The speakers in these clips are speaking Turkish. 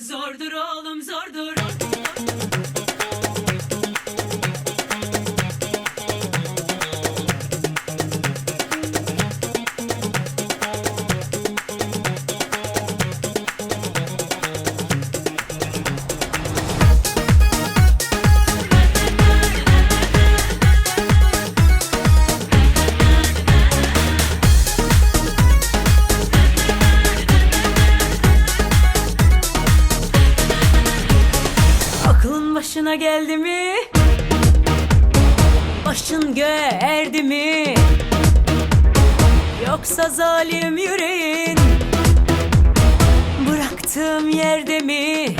Zordur oğlum zordur. Aklın başına geldi mi? Başın göğe erdi mi? Yoksa zalim yüreğin Bıraktığım yerde mi?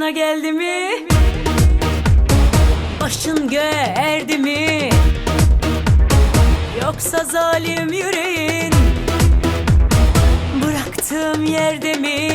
Başına geldi mi? Başın göğe erdi mi? Yoksa zalim yüreğin Bıraktığım yerde mi?